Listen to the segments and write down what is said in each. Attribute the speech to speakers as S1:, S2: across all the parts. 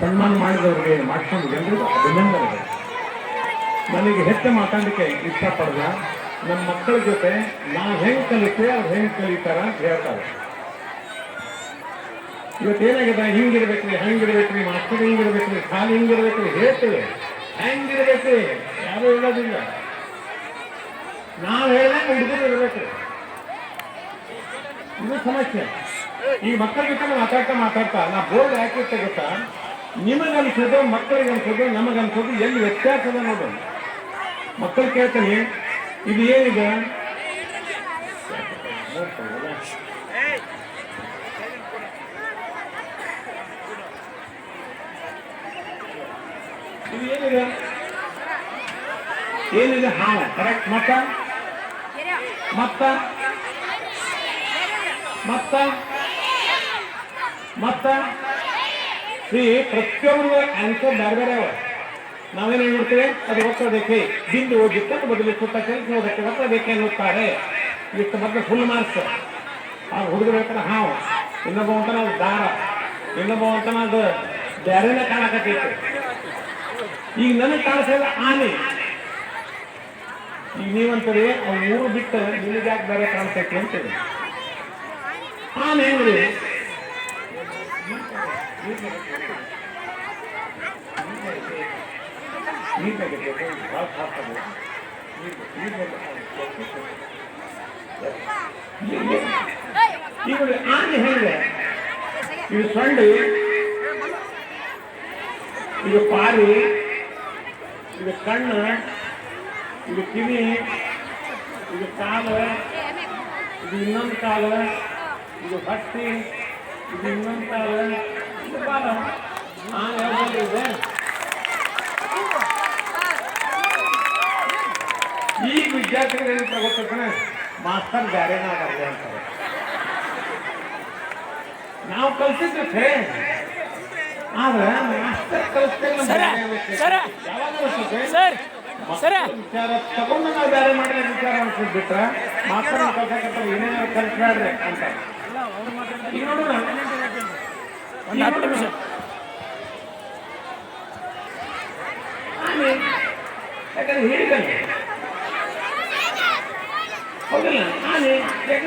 S1: ಸನ್ಮಾನ ಮಾಡಿದವರಿಗೆ ಮಾಡ್ಕೊಂಡು ಎಲ್ಲರಿಗೂ ಅಭಿನಂದನೆಗಳು. ನನಗೆ ಹೆಚ್ಚು ಮಾತಾಡಲಿಕ್ಕೆ ಇಷ್ಟಪಡಲ್ಲ ನಮ್ಮ ಮಕ್ಕಳ ಜೊತೆ ನಾವು ಹೆಂಗೆ ಕಲಿತೆ, ಅವ್ರು ಹೆಂಗೆ ಕಲಿತಾರ ಅಂತ ಹೇಳ್ತಾರೆ. ಇವತ್ತೇನಾಗಿದೆ ಹಿಂಗಿರ್ಬೇಕ್ರಿ, ಹಂಗಿರ್ಬೇಕ್ರಿ ಮಾಸ್ತರ್ ಹಿಂಗಿರ್ಬೇಕ್ರಿ ಖಾಲಿ ಹಿಂಗಿರ್ಬೇಕ್ರಿ, ಹೇಳ್ತೇವೆ. ಹೆಂಗಿರ್ಬೇಕ್ರಿ, ಯಾರು ಹೇಳೋದಿಲ್ಲ. ನಾವು ಹೇಳಿದಾಗ ಹುಡುಗರು ಇರ್ಬೇಕ್ರಿ ಇದು ಸಮಸ್ಯೆ. ಈ ಮಕ್ಕಳ ಜೊತೆ ಮಾತಾಡ್ತಾ ಮಾತಾಡ್ತಾ ನಾ ಬೋರ್ಡ್ ಯಾಕಿರ್ತೆ ಗೊತ್ತಾ? ನಿಮಗನ್ಸೋದು ಮಕ್ಕಳಿಗೆ ಅನ್ಸೋದು ನಮಗನ್ಸೋದು ಎಲ್ಲಿ ವ್ಯತ್ಯಾಸ ಅದ ನೋಡು. ಮಕ್ಕಳು ಕೇಳ್ತಾನೆ, ಇದು ಏನಿದೆ? ಇದು ಏನಿದೆ? ಏನಿದೆ? ಹಾವು ಕರೆಕ್ಟ್ ಮತ್ತ? ಮತ್ತ? ಮತ್ತ? ಮತ್ತ? ಈ ಪ್ರತಿಯೊಬ್ಬರು ಆನ್ಸರ್ ಬೇರೆ ಬೇರೆ ಅವ ನಾವೇನು ಹೇಳ್ಬಿಡ್ತೇವೆ? ಅದು ಒತ್ತಡಕ್ಕೆ ಬಿಂದು ಹೋಗಿತ್ತು ಬದಲು ಸುತ್ತ ಕೆಲಸ ಓದಕ್ಕೆ ಬೇಕೆ ಅನ್ನುತ್ತಾರೆ ಇಷ್ಟು ಮತ್ತೆ ಫುಲ್ ಮಾರ್ಕ್ಸ್ ಆ ಹುಡುಗರು ಹೇಳ್ತಾರೆ ಹಾವು, ಇನ್ನೊಬ್ಬ ಅಂತಾನ ಅದು ದಾರ, ಇನ್ನೊಬ್ಬ ಅಂತಾನ ಅದು ಬೇರೆನೇ ಕಾಣಕತ್ತೈತೆ. ಈಗ ನನಗೆ ಕಾಣಿಸಲ್ಲ ಆನೆ. ಈಗ ನೀವಂತೀರಿ ಅವ್ರು ಊರು ಬಿಟ್ಟು ನಿಮಗೆ ಯಾಕೆ ಬೇರೆ ಕಾಣಿಸ್ತೈತಿ ಅಂತೇಳಿ. ಆನೆ ಹೆಂಗ್ರಿ ನೋಡಿ, ಆನೆ ಹೆಂಗೆ ಇದು ಸೊಂಡಿ ಇದು ಪಾರಿ ಇದು ಕಣ್ಣು ಇದು ಕಿವಿ ಇದು ಕಾಲು ಇದು ಇನ್ನೊಂದು ಕಾಲು ಇದು ಹೊಟ್ಟಿ ಈ ವಿದ್ಯಾರ್ಥಿಗಳು ಮಾಸ್ಟರ್ ಮಾಸ್ತರ್ ಬ್ಯಾರೇನ ಆಗಲ್ಲ ಅಂತಾರೆ. ನಾವು ಕಲ್ಸಿದ್ರೆ ಆದ್ರೆ ಮಾಸ್ತರ್ ಕಲಿಸ್ತೇವೆ ವಿಚಾರ. ತಗೊಂಡು ನಾವು ಬೇರೆ ಮಾಡಿದ ವಿಚಾರ ಅನ್ಸಿದ್ ಬಿಟ್ರೆ ಮಾಸ್ತರ್ ಏನೋ ಏನೇನಾದ್ರು ಕಲ್ಸ್ಬೇಡ್ರಿ ಅಂತ.
S2: ಒಂದು
S1: ಯಾಕಂದ್ರೆ ಹೇಳಿದಲ್ಲ ಹೌದಿಲ್ಲ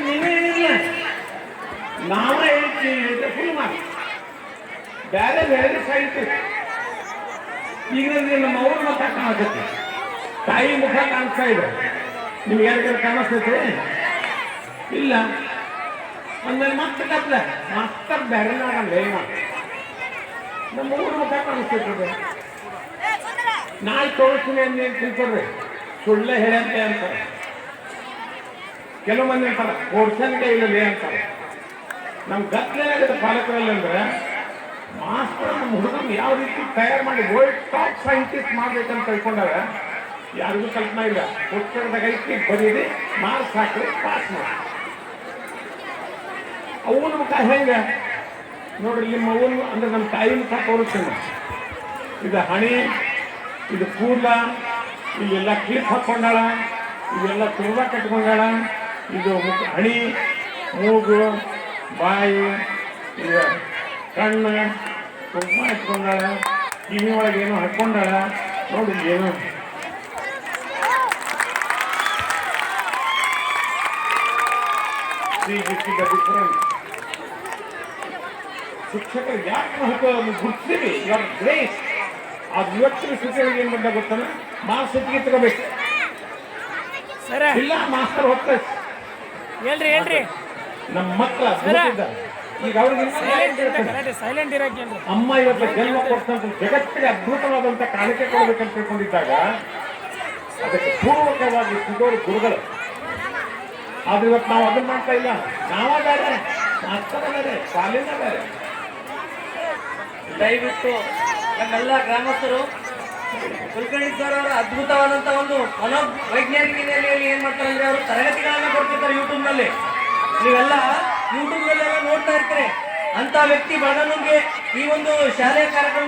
S1: ನೀವೇ ಫುಲ್ ಮಾಡಿ ಬೇರೆ ಬೇರೆ ಸಾಹಿತ್ಯ ಈಗ ನಮ್ಮ ಅವ್ರ ಮುಖ ಕಾಣಿಸುತ್ತೆ ತಾಯಿ ಮುಖ ಕಾಣಿಸ್ತಾ ಇದೆ ನಿಮ್ಗೆ ಯಾರಿಗಾರು ಇಲ್ಲ. ಅಂದ್ಮೇಲೆ ಮತ್ತೆ ಕತ್ಲೆ ಮತ್ತೆ ಬೇರೆ ಆಗಲ್ಲ ಏನ ನಮ್ಮ ಊರ ಮುಖ ಕಾಣಿಸ್ತಿರ್ತದೆ ನಾಳೆ ತೋರಿಸ್ತೀನಿ ಅಂತ ತಿಳ್ಕೊಡ್ರಿ ಸುಳ್ಳೆ ಹೇಳಂತೆ ಅಂತಾರೆ ಕೆಲವು ಮಂದಿ ಅಂತಾರೆ ಪೋರ್ಷನ್ಗೆ ಇಲ್ಲದೆ ಅಂತಾರೆ. ನಮ್ ಗತ್ಲೇನಾಗುತ್ತೆ ಪಾಲಕರಲ್ಲಿ ಅಂದ್ರೆ ಮಾಸ್ಟರ್ ನಮ್ಮ ಹುಡುಗನ ಯಾವ ರೀತಿ ತಯಾರು ಮಾಡಿ ವರ್ಲ್ಡ್ ಟಾಪ್ ಸೈಂಟಿಸ್ಟ್ ಮಾಡ್ಬೇಕಂತ ತಿಳ್ಕೊಂಡಾಗ ಯಾರಿಗೂ ಕಲ್ಪನೆ ಇಲ್ಲ. ಪುಸ್ತಕದಾಗ ಐತಿ ಬರೀರಿ ಮಾರ್ಕ್ಸ್ ಹಾಕ್ರಿ ಪಾಸ್ ಮಾಡಿ ಅವನ ಮುಖ ಹೆಂಗೆ? ನೋಡ್ರಿ ನಿಮ್ಮ ಅವನು ಅಂದ್ರೆ ನಮ್ಮ ತಾಯಿ ಮುಖ ತೋರಿಸ್ತೀನಿ. ಇದು ಹಣೆ, ಇದು ಕೂದಲ ಇಲ್ಲೆಲ್ಲ ಕ್ಲಿಪ್ ಹಾಕೊಂಡಾಳ ಇವೆಲ್ಲ ತುಂಬ ಕಟ್ಕೊಂಡಾಳ. ಇದು ಹಣಿ, ಮೂಗು, ಬಾಯಿ, ಇದು ಕಣ್ಣು ತುಂಬ ಇಟ್ಕೊಂಡಾಳ. ಕಿವಿ ಒಳಗೆ ಏನೋ ಹಾಕೊಂಡಾಳ. ನೋಡಿ ಏನೋ The difference. ಶಿಕ್ಷಕರು ಯಾಕೆ ಮಹತ್ವವನ್ನು ಗುರುತಿಸಿ ಇವಾಗ ಗ್ರೇಸ್ ಆ ಇವತ್ತಿನ ಶಿಕ್ಷಕರಿಗೆ ಏನು ಬಂದ ಗೊತ್ತಲ್ಲ? ಹೆಚ್ಚಿಗೆ ತಗೋಬೇಕು.
S2: ಸರ.
S1: ಇಲ್ಲ ಮಾಸ್ತರ್ ಹೋಗ್ತಾರೆ.
S2: ಹೇಳ್ರಿ ಹೇಳ್ರಿ.
S1: ನಮ್ಮ ಮಕ್ಕಳ. ಈಗ ಅವ್ರಿಗೆ
S2: ಸೈಲೆಂಟ್ ಇರಕ್ಕೆ
S1: ಅಮ್ಮ ಇವತ್ತು ಜನ್ಮ ಕೊಡ್ತಂತ ಜಗತ್ತಿಗೆ ಅದ್ಭುತವಾದಂತ ಕಾಣಿಕೆ ಕೊಡಬೇಕಂತ ತಿಳ್ಕೊಂಡಿದ್ದಾಗ ಅದಕ್ಕೆ ಪೂರ್ವಕವಾಗಿ ಸಿಗೋರು ಗುರುಗಳು. ಆದ್ರೆ ಇವತ್ತು ನಾವು ಅದನ್ನ ಮಾಡ್ತಾ ಇಲ್ಲ. ನಾವ ಬೇರೆ ಮಾಸ್ತರ ಬೇರೆ ಬೇರೆ
S3: ದಯವಿಟ್ಟು ನಮ್ಮೆಲ್ಲ ಗ್ರಾಮಸ್ಥರು ಕುಲಕರ್ಣಿ ಸರ್ ಅವರ ಅದ್ಭುತವಾದಂತ ಒಂದು ಮನೋವೈಜ್ಞಾನಿಕ ಹಿನ್ನೆಲೆಯಲ್ಲಿ ಏನ್ ಮಾಡ್ತಾರೆ ಅಂದ್ರೆ ಅವರು ತರಗತಿಗಳನ್ನ ಕೊಡ್ತಿರ್ತಾರೆ ಯೂಟ್ಯೂಬ್ನಲ್ಲಿ ನೀವೆಲ್ಲ ಯೂಟ್ಯೂಬ್ ನಲ್ಲೆಲ್ಲ ನೋಡ್ತಾ ಇರ್ತಾರೆ. ಅಂತ ವ್ಯಕ್ತಿ ಬಡವನಿಗೆ ಈ ಒಂದು ಶಾಲೆಯ ಕಾರ್ಯಕ್ರಮ